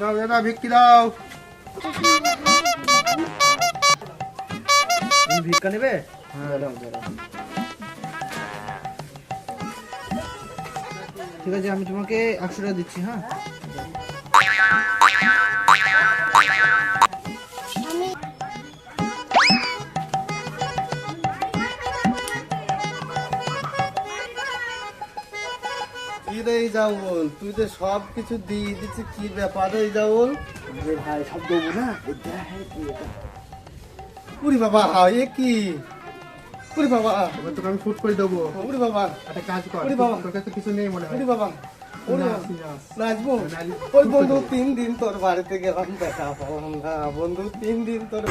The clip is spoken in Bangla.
দাও, দাদা, ভিক্ষি দাও। ভিক্ষা নেবে? হ্যাঁ ঠিক আছে, আমি তোমাকে একশো টাকা দিচ্ছি হ্যাঁ? কি রে এই যাবল তুই তো সব কিছু দিয়ে দিচ্ছিস কি ব্যাপার যাবল আরে ভাই সব দেবো না? বাবা এ কি? পুরি বাবা। এবার তোকে আমি শুট করে দেবো। পুরি বাবা। একটা কাজ কর বাবা। তোর কাছে কিছু নেই মনে হয়। পুরি বাবা। নাচ, বাবা। নাচ। নাচবো ওই বন্ধু তিন দিন তোর বাড়িতে গেলাম দেখা না। বন্ধু তিন দিন তোর